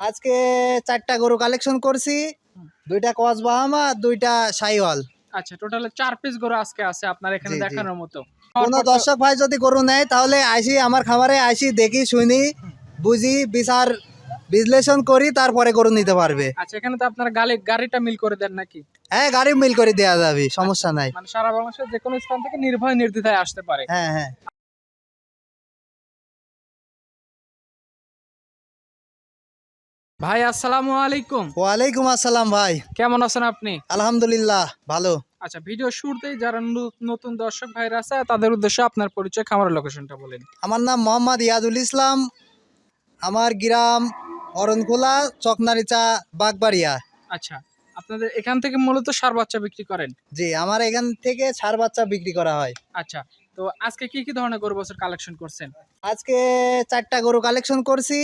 আজকে চারটা গরু কালেকশন করছি। দুইটা কস বাহামা দুইটা সাইওয়াল। আচ্ছা টোটাল চার পিস গরু আজকে আছে আপনার এখানে। দেখানোর মতো। কোনো দর্শক ভাই যদি গরু নেয় তাহলে আইসি আমার খামারে আইসি দেখি শুনি বুঝি বিচার বিশ্লেষণ করি তারপরে গরু নিতে পারবে। আচ্ছা এখানে তো আপনার গাড়ি গাড়িটা মিল করে দেন নাকি? হ্যাঁ গাড়ি মিল করে দেওয়া যাবে সমস্যা নাই। মানে সারা বাংলাদেশের যে কোনো স্থান থেকে নির্ভয় নির্দ্বিধায় আসতে পারে। হ্যাঁ হ্যাঁ। ভাই আসসালামু আলাইকুম। ওয়ালাইকুম আসসালাম ভাই। কেমন আছেন আপনি? আলহামদুলিল্লাহ ভালো। আচ্ছা ভিডিও শুরুতেই যারা নতুন দর্শক ভাইরা আছে তাদের উদ্দেশ্যে আপনার পরিচয় খামারের লোকেশনটা বলেন। আমার নাম মোহাম্মদ ইয়াদুল ইসলাম। আমার গ্রাম অরণখোলা চকনারিচা বাগবাড়িয়া। আচ্ছা আপনাদের এখান থেকে মূলত সার বাচ্চা বিক্রি করেন? জি আমার এখান থেকে সার বাচ্চা বিক্রি করা হয়। আচ্ছা তো আজকে কি কি ধরনের গরু বছর কালেকশন করছেন? আজকে চারটা গরু কালেকশন করছি।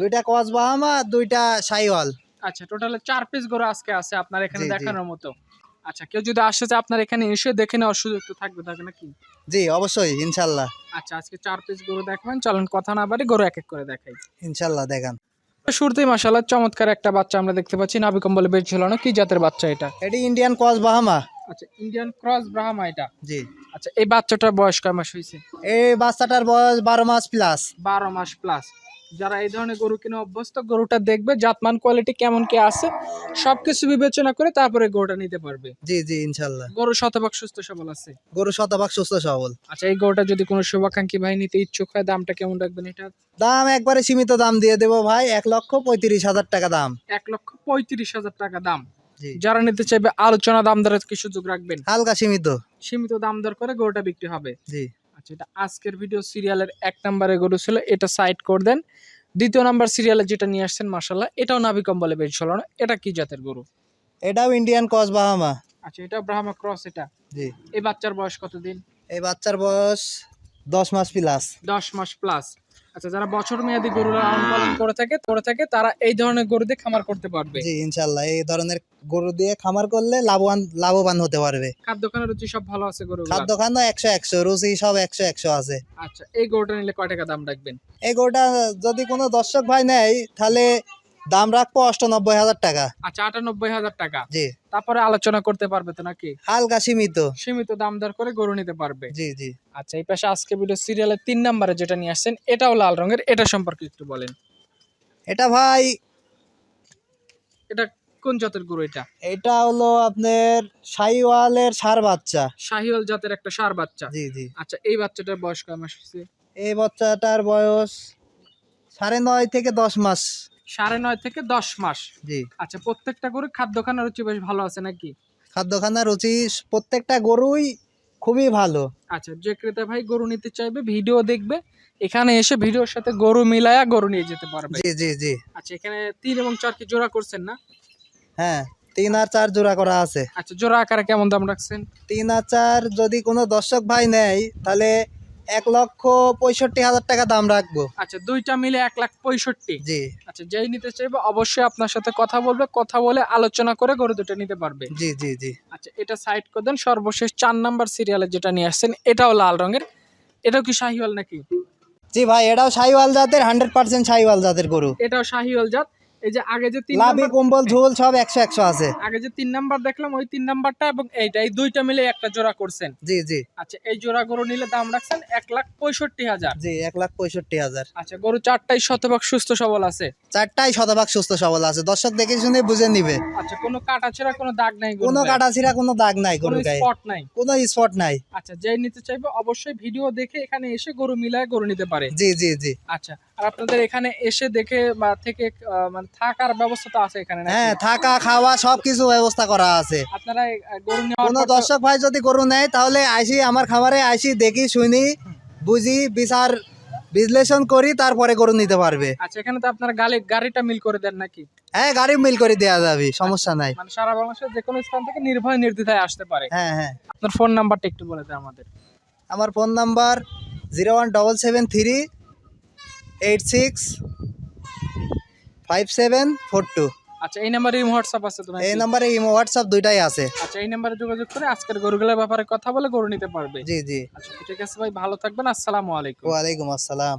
দুইটা কস বাহামা দুইটা সাইওয়াল। আচ্ছা টোটালে চার পিস গরু আজকে আছে আপনার এখানে। দেখানোর মতো। আচ্ছা কেউ যদি আসে যে আপনার এখানে এসে দেখে নেওয়ার সুযোগ তো থাকবে থাকে নাকি? জি অবশ্যই ইনশাল্লাহ। আচ্ছা আজকে চার পিস গরু দেখবেন। চলেন কথা না বাড়ি গরু এক এক করে দেখাই। ইনশাল্লাহ দেখান। শুরুতেই মাসাল্লাহ চমৎকার একটা বাচ্চা আমরা দেখতে পাচ্ছি। নাবি কম্বলে বেশ ঝুলানো কি জাতের বাচ্চা এটা? এটি ইন্ডিয়ান কস বাহামা আচ্ছা ইন্ডিয়ান ক্রস ব্রাহ্মা এটা। জি। আচ্ছা এই বাচ্চাটার বয়স কয় মাস হয়েছে? এই বাচ্চাটার বয়স বারো মাস প্লাস বারো মাস প্লাস যারা এই ধরনের গরু কিনে অভ্যস্ত গরুটা দেখবে জাতমান কোয়ালিটি কেমন কি আছে সবকিছু বিবেচনা করে তারপরে গরুটা নিতে পারবে। জি জি ইনশাল্লাহ। গরু শতভাগ সুস্থ সবল আছে? গরু শতভাগ সুস্থ সবল। আচ্ছা এই গরুটা যদি কোনো শুভাকাঙ্ক্ষী ভাই নিতে ইচ্ছুক হয় দামটা কেমন রাখবেন এটা? দাম একবারে সীমিত দাম দিয়ে দেবো ভাই এক লক্ষ পঁয়ত্রিশ হাজার টাকা দাম। এক লক্ষ পঁয়ত্রিশ হাজার টাকা দাম। যারা নিতে চাইবে আলোচনা দাম দরের কি সুযোগ রাখবেন? হালকা সীমিত। সীমিত দাম দর করে গরুটা বিক্রি হবে। জি। আচ্ছা এটা আজকের ভিডিও সিরিয়ালের এক নম্বরে গরু ছিল এটা সাইড করে দেন। দ্বিতীয় নাম্বার সিরিয়ালে যেটা নিয়ে আসছেন মাসাল্লাহ এটাও নাভি কম্বলে বেশ ঝোলানো এটা কি জাতের গরু? এটাও ইন্ডিয়ান ক্রস বাহামা আচ্ছা এটা ব্রাহ্মা ক্রস এটা। জি। এই বাচ্চার বয়স কতদিন? এই বাচ্চার বয়স দশ মাস প্লাস দশ মাস প্লাস আচ্ছা যারা বছর মেয়াদি গরু লালন পালন করে থাকে করে থাকে তারা এই ধরনের গরু দিয়ে খামার করতে পারবে। জি ইনশাল্লাহ এই ধরনের গরু দিয়ে খামার করলে লাভবান লাভবান হতে পারবে। খাদ্য খানার রুচি সব ভালো আছে গরু খাদ্য খাদ্য একশো একশো রুচি সব একশো একশো আছে। আচ্ছা এই গরুটা নিলে কয় টাকা দাম রাখবেন? এই গরুটা যদি কোনো দর্শক ভাই নেয় তাহলে দাম রাখব অষ্টানব্বই হাজার টাকা। আচ্ছা আটানব্বই হাজার টাকা। জি। তারপরে আলোচনা করতে পারবে তো নাকি? হালকা সীমিত। সীমিত দাম দর করে গরু নিতে পারবে। জি জি। আচ্ছা এই পাশে আজকে ভিডিও সিরিয়ালের তিন নম্বরে যেটা নিয়ে আসছেন এটাও লাল রঙের এটা সম্পর্কে একটু বলেন। এটা ভাই এটা কোন জাতের গরু এটা? এটা হলো আপনার সাইওয়ালের সার বাচ্চা। শাহিওয়াল জাতের একটা সার বাচ্চা। জি জি। আচ্ছা এই বাচ্চাটার বয়স কয় মাস হয়েছে? এই বাচ্চাটার বয়স সাড়ে নয় থেকে দশ মাস। সাড়ে নয় থেকে দশ মাস। জি। আচ্ছা প্রত্যেকটা গরু খাদ্য খানার রুচি বেশ ভালো আছে নাকি? খাদ্যখানা রুচি প্রত্যেকটা গরুই খুবই ভালো। আচ্ছা যে ক্রেতা ভাই গরু নিতে চাইবে ভিডিও দেখবে এখানে এসে ভিডিওর সাথে গরু মিলায়া গরু নিয়ে যেতে পারবে। জি জি জি। আচ্ছা এখানে তিন এবং চার কি জোড়া করছেন না? হ্যাঁ তিন আর চার জোড়া করা আছে। আচ্ছা জোড়া আকারে কেমন দাম রাখছেন? তিন আর চার যদি কোনো দর্শক ভাই নেয় তাহলে এক লক্ষ পঁয়ষট্টি হাজার টাকা দাম রাখব। আচ্ছা দুইটা মিলে এক লাখ পঁয়ষট্টি? জি। আচ্ছা যেই নিতে চাইবে অবশ্যই আপনার সাথে কথা বলবে কথা বলে আলোচনা করে গরু দুটো নিতে পারবে। জি জি জি। আচ্ছা এটা সাইড করে দেন সর্বশেষ চার নাম্বার সিরিয়ালে যেটা নিয়ে আসছেন এটাও লাল রঙের। এটাও কি শাহিওয়াল নাকি? জি ভাই এটাও সাইওয়াল জাতের হান্ড্রেড পার্সেন্ট শাহিওয়াল জাতের গরু। এটাও শাহিওয়াল জাত। এই যে আগে যে তিন লাভি কুম্বল ঝোল সব একশো একশো আছে। আগে যে তিন নাম্বার দেখলাম ওই তিন নাম্বারটা এবং এইটা এই দুইটা মিলে একটা জোড়া করছেন। জি জি। আচ্ছা এই জোড়া গরু নিলে দাম রাখছেন এক লাখ পঁয়ষট্টি হাজার। জি এক লাখ পঁয়ষট্টি হাজার। আচ্ছা গরু চারটাই শতভাগ সুস্থ সবল আছে? চারটাই শতভাগ সুস্থ সবল আছে। দর্শক দেখে শুনে বুঝে নিবে। আচ্ছা কোনো কাটা ছেঁড়া কোনো দাগ নাই কোনো কাটাছিরা কোনো দাগ নাই কোনো গায়ে। স্পট নাই? কোনো স্পট নাই। আচ্ছা যেই নিতে চাইবে অবশ্যই ভিডিও দেখে এখানে এসে গরু মিলায় গরু নিতে পারে। জি জি জি। আচ্ছা আর আপনাদের এখানে এসে দেখে বা থেকে মানে থাকার ব্যবস্থা তো আছে এখানে হ্যাঁ থাকা খাওয়া সব কিছু ব্যবস্থা করা আছে। আপনারা গরু নেওয়ার কোনো দর্শক ভাই যদি গরু নেয় তাহলে আইসি আমার খামারে আইসি দেখি শুনি বুঝি বিচার বিশ্লেষণ করি তারপরে গরু নিতে পারবে। আচ্ছা এখানে তো আপনারা গাড়ি গাড়িটা মিল করে দেন নাকি? হ্যাঁ গাড়ি মিল করে দেওয়া যাবে সমস্যা নাই। মানে সারা বাংলাদেশের যে কোনো স্থান থেকে নির্ভয় নির্দ্বিধায় আসতে পারে। হ্যাঁ হ্যাঁ। আপনার ফোন নাম্বারটা একটু বলে দেন আমাদের। আমার phone number zero one double seven three eight six five seven four two আচ্ছা এই নাম্বারে হোয়াটসঅ্যাপ আছে তোমার এই নাম্বারে ইমো হোয়াটসঅ্যাপ দুইটাই আছে। আচ্ছা এই নাম্বারে যোগাযোগ করে আজকের গরুগুলোর ব্যাপারে কথা বলে গরু নিতে পারবে। জি জি। আচ্ছা ঠিক আছে ভাই ভালো থাকবেন আসসালামু আলাইকুম। ওয়ালাইকুম আসসালাম।